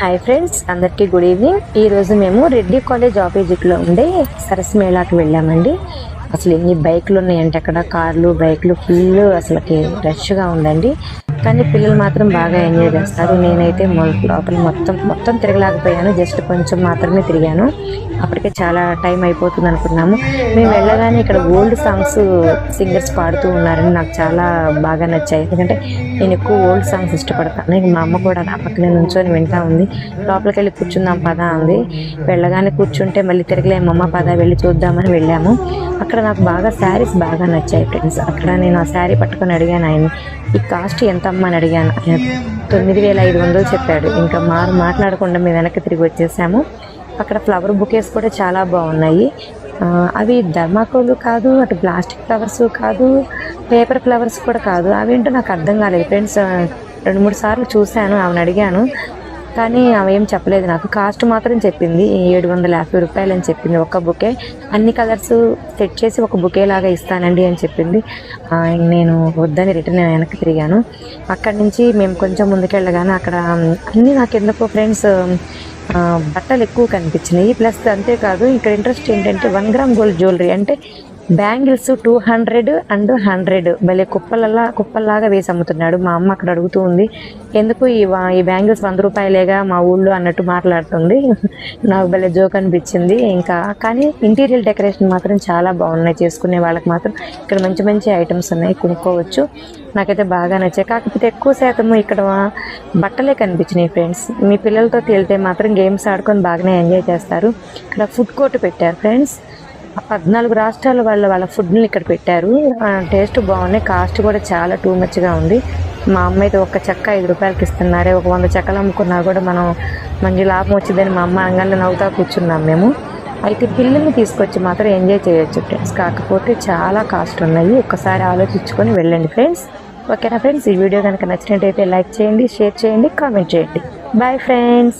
Hi friends అందరికీ good evening ఈ రోజు మేము రెడ్డి కాలేజ్ ఆపోజిట్లో ఉండే సరస్ మేళాకి వెళ్ళామండి. అసలు ఎన్ని బైక్లు ఉన్నాయంటే అక్కడ కార్లు బైక్లు ఫుల్ అసలుకి రష్గా ఉందండి. కానీ పిల్లలు మాత్రం బాగా ఎంజాయ్ చేస్తారు. నేనైతే మొ- లోపల మొత్తం మొత్తం తిరగలేకపోయాను. జస్ట్ కొంచెం మాత్రమే తిరిగాను. అప్పటికే చాలా టైం అయిపోతుంది అనుకున్నాము. మేము వెళ్ళగానే ఇక్కడ ఓల్డ్ సాంగ్స్ సింగర్స్ పాడుతూ ఉన్నారని నాకు చాలా బాగా నచ్చాయి. ఎందుకంటే నేను ఎక్కువ ఓల్డ్ సాంగ్స్ ఇష్టపడతాను. ఇంక మా అమ్మ కూడా నా పక్కనే నుంచొని వింటా ఉంది. లోపలికి వెళ్ళి కూర్చుందాం పదా అంది. వెళ్ళగానే కూర్చుంటే మళ్ళీ తిరగలేము అమ్మ పదా వెళ్ళి చూద్దామని వెళ్ళాము. అక్కడ నాకు బాగా శారీస్ బాగా నచ్చాయి ఫ్రెండ్స్. అక్కడ నేను ఆ శారీ పట్టుకొని అడిగాను ఆయన ఈ కాస్ట్ ఎంత అని అడిగాను. తొమ్మిది వేల ఐదు వందలు చెప్పాడు. ఇంకా మారు మాట్లాడకుండా మేము వెనక్కి తిరిగి వచ్చేసాము. అక్కడ ఫ్లవర్ బుకేస్ కూడా చాలా బాగున్నాయి. అవి ధర్మాకోలు కాదు అటు ప్లాస్టిక్ ఫ్లవర్స్ కాదు పేపర్ ఫ్లవర్స్ కూడా కాదు. అవేంటో నాకు అర్థం కాలేదు. ఫ్రెండ్స్ రెండు మూడు సార్లు చూశాను ఆమెను అడిగాను. కానీ ఆమె ఏం చెప్పలేదు. నాకు కాస్ట్ మాత్రం చెప్పింది. ఏడు వందల యాభై రూపాయలు అని చెప్పింది ఒక బుకే. అన్ని కలర్స్ సెట్ చేసి ఒక బుకే లాగా ఇస్తానండి అని చెప్పింది. నేను వద్దని రిటర్న్ వెనక్కి తిరిగాను. అక్కడి నుంచి మేము కొంచెం ముందుకెళ్ళగానే అక్కడ అన్నీ నాకు ఎందుకో ఫ్రెండ్స్ బట్టలు ఎక్కువ కనిపించినాయి. ప్లస్ అంతేకాదు ఇక్కడ ఇంట్రెస్ట్ ఏంటంటే వన్ గ్రామ్ గోల్డ్ జ్యువెలరీ అంటే bangles two hundred and hundred. భలే కుప్పలలా కుప్పల్లాగా వేసి అమ్ముతున్నాడు. మా అమ్మ అక్కడ అడుగుతూ ఉంది ఎందుకు ఈ వా- ఈ బ్యాంగిల్స్ వంద రూపాయలేగా మా ఊళ్ళో? అన్నట్టు మాట్లాడుతుంది. నాకు భలే జోక్ అనిపించింది ఇంకా. కానీ ఇంటీరియర్ డెకరేషన్ మాత్రం చాలా బాగున్నాయి. చేసుకునే వాళ్ళకి మాత్రం ఇక్కడ మంచి మంచి ఐటమ్స్ ఉన్నాయి. కొనుక్కోవచ్చు. నాకైతే బాగా నచ్చాయి. కాకపోతే ఎక్కువ శాతం ఇక్కడ బట్టలే కనిపించినాయి ఫ్రెండ్స్. మీ పిల్లలతో వెళ్తే మాత్రం గేమ్స్ ఆడుకొని బాగానే ఎంజాయ్ చేస్తారు. ఇక్కడ ఫుడ్ కోర్ట్ పెట్టారు ఫ్రెండ్స్. పద్నాలుగు రాష్ట్రాల వాళ్ళ వాళ్ళ ఫుడ్ని ఇక్కడ పెట్టారు. టేస్ట్ బాగున్నాయి. కాస్ట్ కూడా చాలా టూ మచ్గా ఉంది. మా అమ్మ అయితే ఒక్క చెక్క ఐదు రూపాయలకి ఇస్తున్నారే. ఒక వంద చెక్కలు అమ్ముకున్నా కూడా మనం మంచి లాభం వచ్చిందని మా అమ్మ అంగంలో నవ్వుతా కూర్చున్నాం మేము. అయితే పిల్లల్ని తీసుకొచ్చి మాత్రం ఎంజాయ్ చేయొచ్చు ఫ్రెండ్స్ కాకపోతే చాలా కాస్ట్ ఉన్నాయి. ఒక్కసారి ఆలోచించుకొని వెళ్ళండి ఫ్రెండ్స్ ఓకేనా ఫ్రెండ్స్ ఈ వీడియో కనుక నచ్చినట్టయితే లైక్ చేయండి షేర్ చేయండి కామెంట్ చేయండి. Bye friends